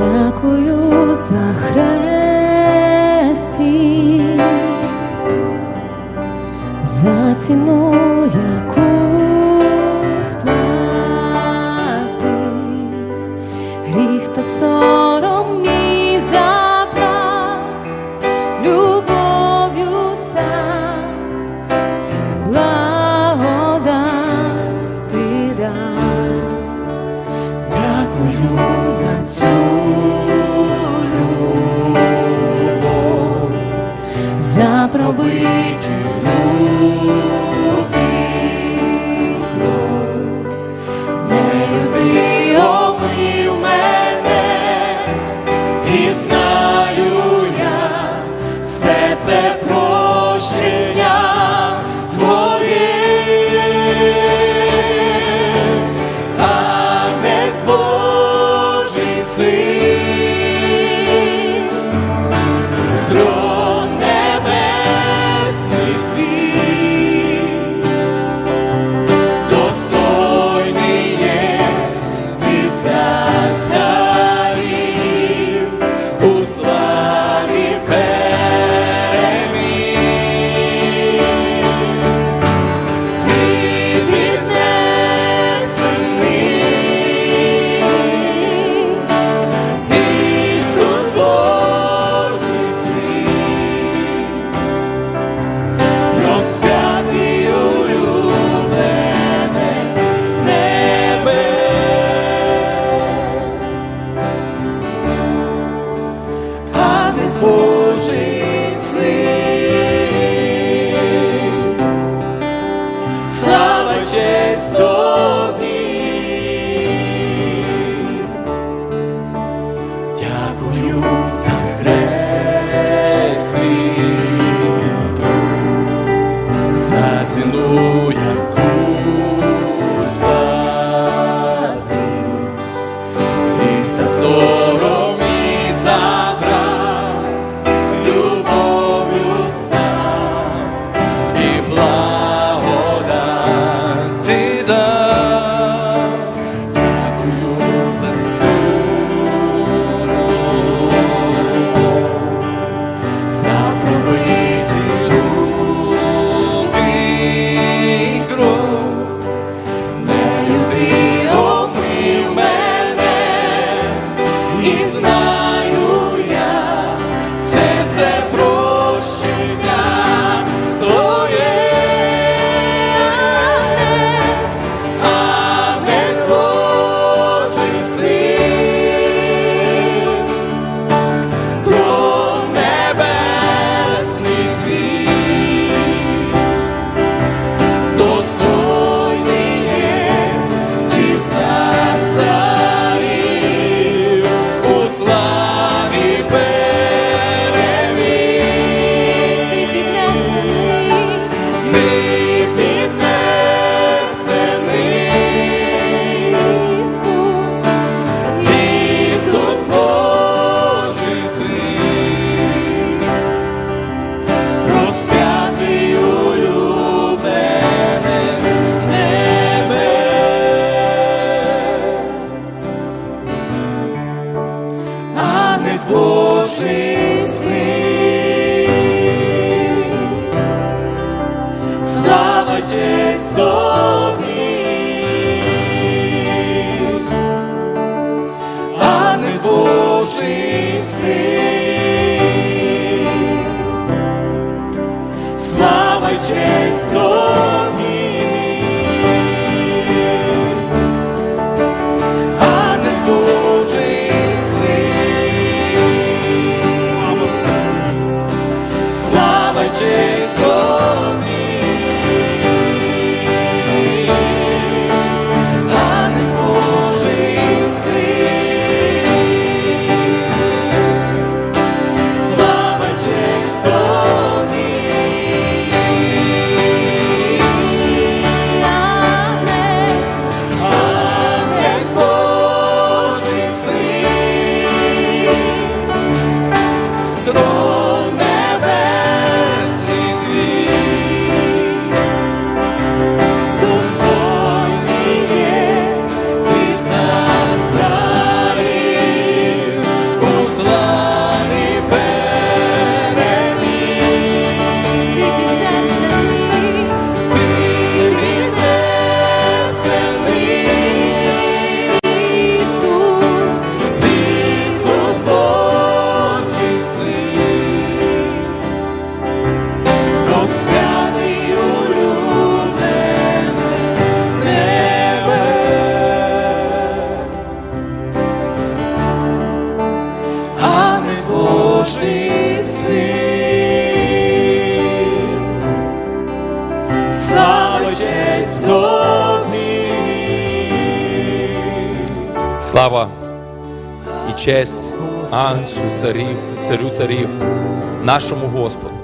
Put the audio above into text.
Дякую за хресті, за ціну, Божий слава честь тобі. Слава і честь Анцю, царів, царю царів, нашому Господу.